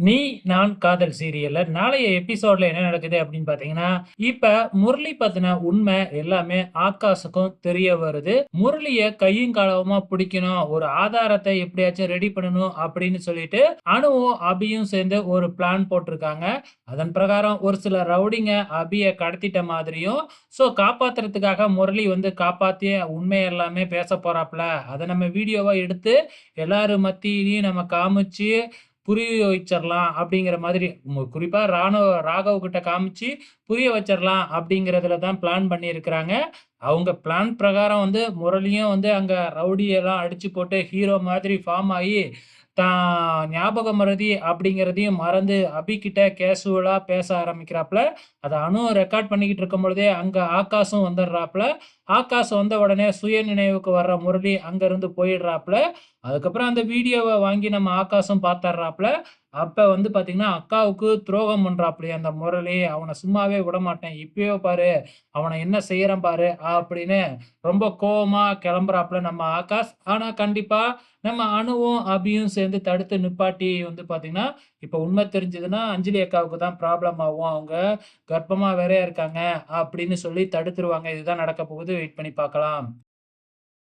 நீ நான் காதல் சீரியல்ல நாளைய எபிசோட்ல என்ன நடக்குது அப்படின்னு பாத்தீங்கன்னா இப்ப முரளி பத்தின உண்மை எல்லாமே ஆகாஷுக்கும் தெரிய வருது. முரளிய கையும் காலவமா பிடிக்கணும்? ஒரு ஆதாரத்தை எப்படியாச்சும் ரெடி பண்ணணும் அப்படின்னு சொல்லிட்டு அணுவும் அபியும் சேர்ந்து ஒரு பிளான் போட்டிருக்காங்க. அதன் பிரகாரம் ஒரு சில ரவுடிங்க அபிய கடத்திட்ட மாதிரியும் ஸோ காப்பாத்துறதுக்காக முரளி வந்து காப்பாத்திய உண்மை எல்லாமே பேச போறாப்ல அதை நம்ம வீடியோவா எடுத்து எல்லாரும் மத்தியிலையும் நம்ம காமிச்சு புரிய வச்சிடலாம் அப்படிங்கிற மாதிரி குறிப்பாக குறிப்பா ராணுவ ராகவ் கிட்ட காமிச்சு புரிய வச்சிடலாம் அப்படிங்கிறதுல தான் பிளான் பண்ணியிருக்கிறாங்க. அவங்க பிளான் பிரகாரம் வந்து முரளியும் வந்து அங்க ரவுடியெல்லாம் அடிச்சு போட்டு ஹீரோ மாதிரி ஃபார்ம் ஆகி தான் ஞாபகம் மறதி அப்படிங்கிறதையும் மறந்து அபிகிட்ட கேஷுவலாக பேச ஆரம்பிக்கிறாப்புல. அதை அணு ரெக்கார்ட் பண்ணிக்கிட்டு இருக்கும் பொழுதே அங்கே ஆகாஷும் வந்துடுறாப்புல. ஆகாஷ் வந்த உடனே சுய நினைவுக்கு வர்ற முரளி அங்கேருந்து போயிடுறாப்புல. அதுக்கப்புறம் அந்த வீடியோவை வாங்கி நம்ம ஆகாஷும் பார்த்துட்றாப்புல. அப்போ வந்து பார்த்திங்கன்னா அக்காவுக்கு துரோகம் பண்றாப்டி அந்த முரளி. அவனை சும்மாவே விடமாட்டேன். இப்பயோ பாரு, அவனை என்ன செய்யறேன் பாரு அப்படின்னு ரொம்ப கோபமாக கிளம்புறாப்புல நம்ம ஆகாஷ். ஆனால் கண்டிப்பாக நம்ம அணுவும், அபியும் சேர்ந்து தடுத்து நிப்பாட்டி வந்து பார்த்திங்கன்னா இப்போ உண்மை தெரிஞ்சதுன்னா அஞ்சலி அக்காவுக்கு தான் ப்ராப்ளம் ஆகும். அவங்க கர்ப்பமாக வேற இருக்காங்க அப்படின்னு சொல்லி தடுத்துருவாங்க. இதுதான் நடக்க போகுது. வெயிட் பண்ணி பார்க்கலாம்.